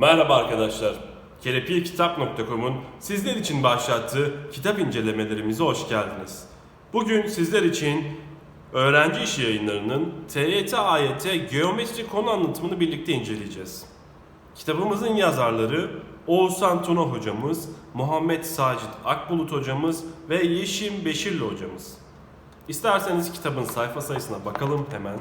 Merhaba arkadaşlar. Kelepirkitap.com'un sizler için başlattığı kitap incelemelerimize hoş geldiniz. Bugün sizler için öğrenci işi yayınlarının TYT AYT geometri konu anlatımını birlikte inceleyeceğiz. Kitabımızın yazarları Oğuzhan Tuna hocamız, Muhammed Sacit Akbulut hocamız ve Yeşim Beşirli hocamız. İsterseniz kitabın sayfa sayısına bakalım hemen.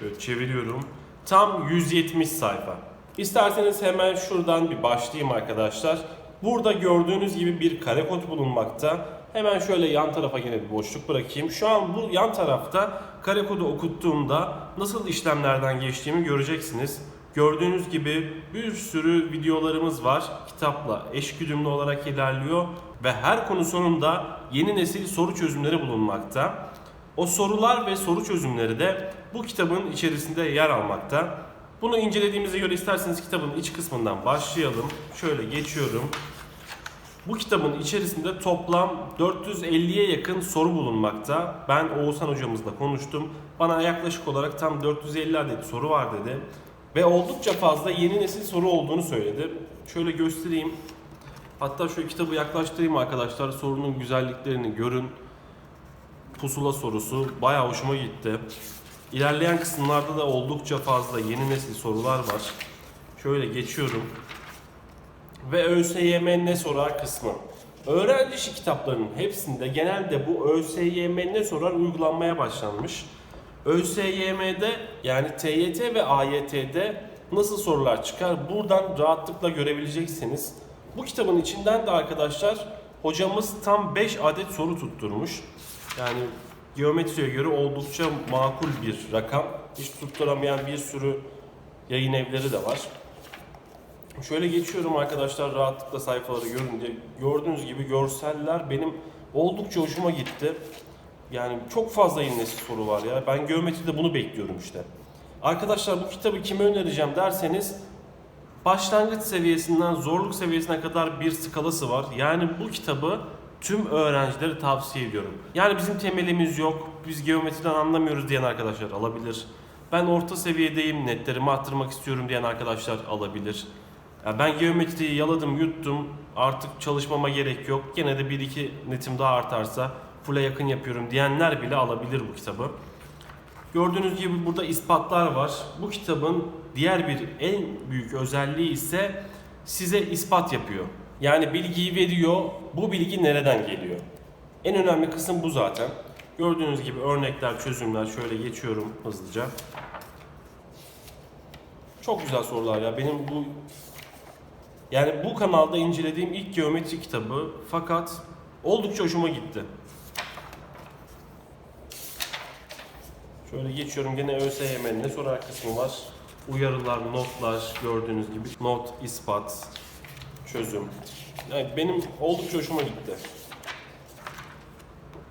Şöyle çeviriyorum. Tam 170 sayfa. İsterseniz hemen şuradan bir başlayayım arkadaşlar. Burada gördüğünüz gibi bir kare kod bulunmakta. Hemen şöyle yan tarafa yine bir boşluk bırakayım. Şu an bu yan tarafta kare kodu okuttuğumda nasıl işlemlerden geçtiğimi göreceksiniz. Gördüğünüz gibi bir sürü videolarımız var. Kitapla eş güdümlü olarak ilerliyor ve her konu sonunda yeni nesil soru çözümleri bulunmakta. O sorular ve soru çözümleri de bu kitabın içerisinde yer almakta. Bunu incelediğimize göre isterseniz kitabın iç kısmından başlayalım. Şöyle geçiyorum. Bu kitabın içerisinde toplam 450'ye yakın soru bulunmakta. Ben Oğuzhan hocamızla konuştum. Bana yaklaşık olarak tam 450 adet soru var dedi. Ve oldukça fazla yeni nesil soru olduğunu söyledi. Şöyle göstereyim. Hatta şöyle kitabı yaklaştırayım arkadaşlar. Sorunun güzelliklerini görün. Pusula sorusu bayağı hoşuma gitti. İlerleyen kısımlarda da oldukça fazla yeni nesil sorular var. Şöyle geçiyorum. Ve ÖSYM ne sorar kısmı. Öğrenci işi kitaplarının hepsinde genelde bu ÖSYM ne sorar uygulanmaya başlanmış. ÖSYM'de yani TYT ve AYT'de nasıl sorular çıkar buradan rahatlıkla görebileceksiniz. Bu kitabın içinden de arkadaşlar hocamız tam 5 adet soru tutturmuş. Yani geometriye göre oldukça makul bir rakam. Hiç tutturamayan bir sürü yayın evleri de var. Şöyle geçiyorum arkadaşlar rahatlıkla sayfaları görünce. Gördüğünüz gibi görseller benim oldukça hoşuma gitti. Yani çok fazla nesil soru var ya. Ben geometride bunu bekliyorum işte. Arkadaşlar bu kitabı kime önereceğim derseniz başlangıç seviyesinden zorluk seviyesine kadar bir skalası var. Yani bu kitabı tüm öğrencilere tavsiye ediyorum. Yani bizim temelimiz yok, biz geometriden anlamıyoruz diyen arkadaşlar alabilir. Ben orta seviyedeyim, netlerimi arttırmak istiyorum diyen arkadaşlar alabilir. Ya ben geometriyi yaladım, yuttum, artık çalışmama gerek yok. Gene de bir iki netim daha artarsa full'e yakın yapıyorum diyenler bile alabilir bu kitabı. Gördüğünüz gibi burada ispatlar var. Bu kitabın diğer bir en büyük özelliği ise size ispat yapıyor. Yani bilgiyi veriyor, bu bilgi nereden geliyor? En önemli kısım bu zaten. Gördüğünüz gibi örnekler, çözümler şöyle geçiyorum hızlıca. Çok güzel sorular ya. Benim bu yani bu kanalda incelediğim ilk geometri kitabı fakat oldukça hoşuma gitti. Şöyle geçiyorum gene ÖSYM'nin ne sorar kısmı var. Uyarılar, notlar gördüğünüz gibi. Not, ispat, çözüm. Yani benim oldukça hoşuma gitti.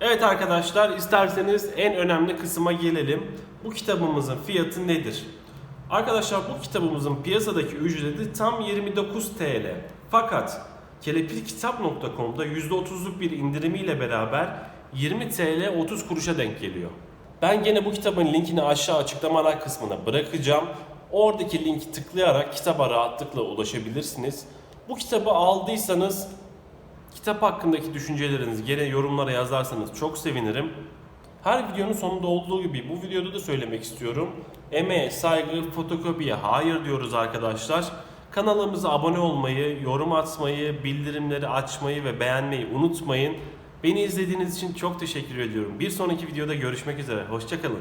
Evet arkadaşlar isterseniz en önemli kısma gelelim. Bu kitabımızın fiyatı nedir? Arkadaşlar bu kitabımızın piyasadaki ücreti tam 29 TL. Fakat kelepirkitap.com'da %30'luk bir indirimiyle beraber 20 TL 30 kuruşa denk geliyor. Ben gene bu kitabın linkini aşağı açıklamalar kısmına bırakacağım. Oradaki linki tıklayarak kitaba rahatlıkla ulaşabilirsiniz. Bu kitabı aldıysanız kitap hakkındaki düşüncelerinizi gene yorumlara yazarsanız çok sevinirim. Her videonun sonunda olduğu gibi bu videoda da söylemek istiyorum. Emeğe, saygı, fotokopiye hayır diyoruz arkadaşlar. Kanalımıza abone olmayı, yorum atmayı, bildirimleri açmayı ve beğenmeyi unutmayın. Beni izlediğiniz için çok teşekkür ediyorum. Bir sonraki videoda görüşmek üzere. Hoşçakalın.